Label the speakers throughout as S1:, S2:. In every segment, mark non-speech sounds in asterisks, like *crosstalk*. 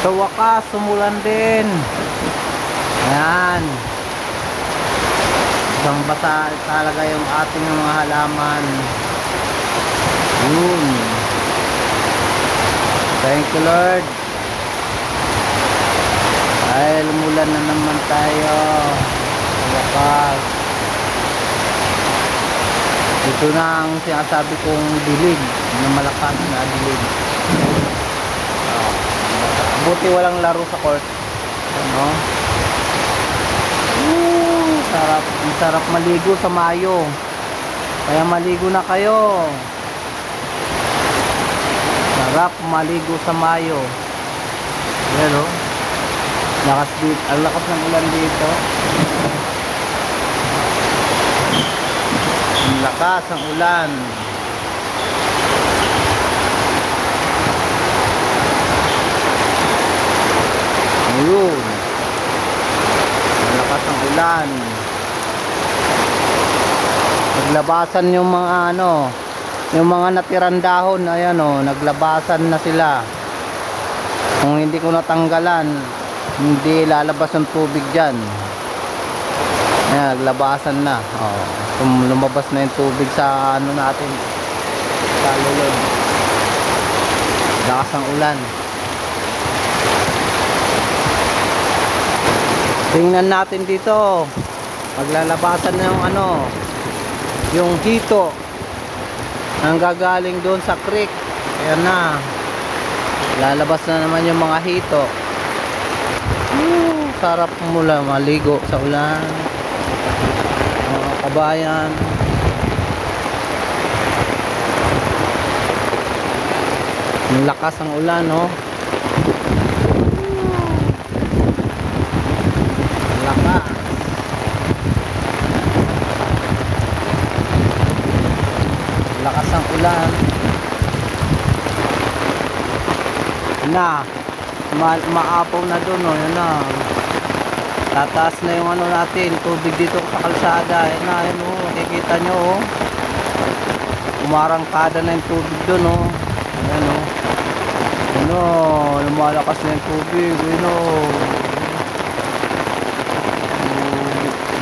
S1: Sa wakas, sumulan din. Ayan. Isang basa talaga yung ating mga halaman. Yun. Thank you Lord. Ay, lumulan na naman tayo. Sa wakas. Ito na ang sinasabi kong dilig na malakas na dilig. Buti walang laro sa court. Ano? Woo, sarap, sarap maligo sa Mayo. Kaya maligo na kayo. Sarap maligo sa Mayo. Yan o. Lakas dito. Ang lakas ng ulan dito. Ang lakas ng ulan. Ayun. Ang ulan. Naglabasan yung mga ano, yung mga natirang dahon, ayan o, naglabasan na sila. Kung hindi ko natanggalan, hindi lalabas ang tubig dyan. Ayan, naglabasan na. Oh, lumabas na yung tubig sa ano natin. Sa lulod. Lakas ng ulan. Tingnan natin dito. Maglalabasan na yung ano, yung hito. Ang gagaling doon sa creek. Ayan na. Lalabas na naman yung mga hito. Woo, sarap mula maligo sa ulan. Mga kabayan. Ang lakas ng ulan, no? Ang lakas. Ang lakas ng ulan. Na, ma maapaw na doon, no? Yan na. Tataas na yung ano natin, tubig dito sa kalsada. Yan na, yan oh, makikita nyo oh. Umarangkada na yung tubig doon oh. Ayan oh. Ano, lumalakas na yung tubig. Ano,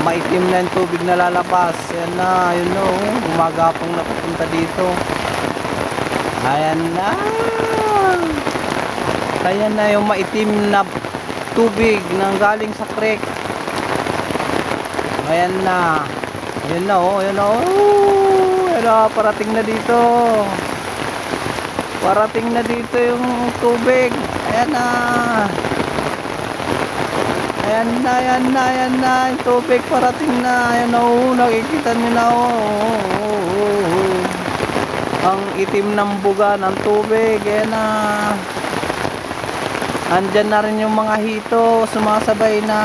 S1: maitim na yung tubig na lalabas. Ayan na, yun oh. Umagapong napupunta dito. Ayan na. Ayan na yung maitim na tubig nang galing sa creek. Ayan na. Ayan na oh, ayan na oh. Ayan na, parating na dito. Parating na dito yung tubig. Ayan na. Ayan na, ayan na, ayan na. Yung tubig parating na. Ayan na oh, nakikita nyo na oh. oh, oh, oh, oh. Ang itim ng buga ng tubig. Ayan na. Andyan na rin yung mga hito, sumasabay na.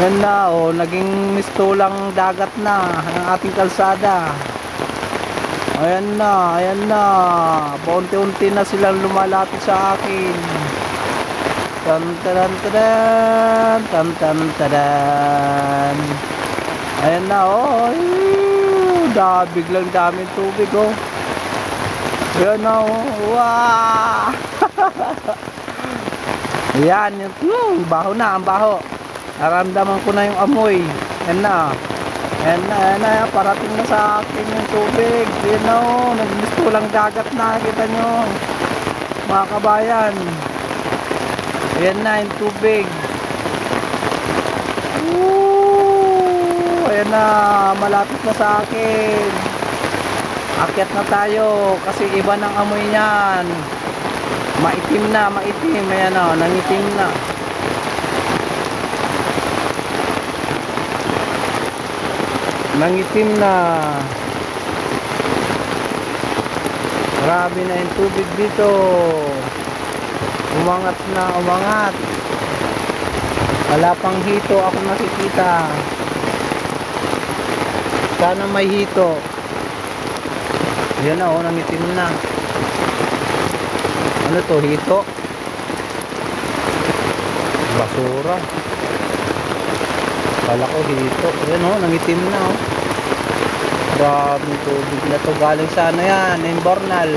S1: Ayan na, oh, naging mistulang dagat na ang ating kalsada. Ayan na, ayan na. Paunti-unti na silang lumalapit sa akin. Tan tan tan tan tan tan. Ayan na, oh. Da, biglang daming tubig, oh. Ayan na, oh. Wow! *laughs* Ayan, yung hmm, baho na, ang baho. Naramdaman ko na yung amoy. Ayan na. Ayan na, ayan na, parating na sa akin yung tubig. Ayan na, oh, nagmisto lang dagat na, kita nyo. Mga kabayan. Ayan na, yung tubig. Woo! Ayan na, malapit na sa akin. Akyat na tayo kasi iba ng amoy niyan. Maitim na, maitim. Ayan o, nangitim na. Nangitim na. Grabe na yung tubig dito. Umangat na, umangat. Wala pang hito ako nakikita. Sana may hito. Yan na, oh, nangitim na. Ano to, hito? Basura. Kala ko hito. Ayan oh, nangitim na oh. Grabe tubig na to. Galing sa ano yan, Imbornal.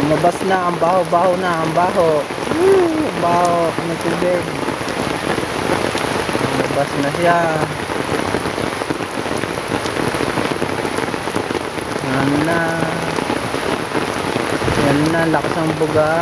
S1: Lumabas na, ang baho-baho na, ang baho. Woo, baho ng tubig. Lumabas na siya. Yan na. Yan na, lakas ang buga.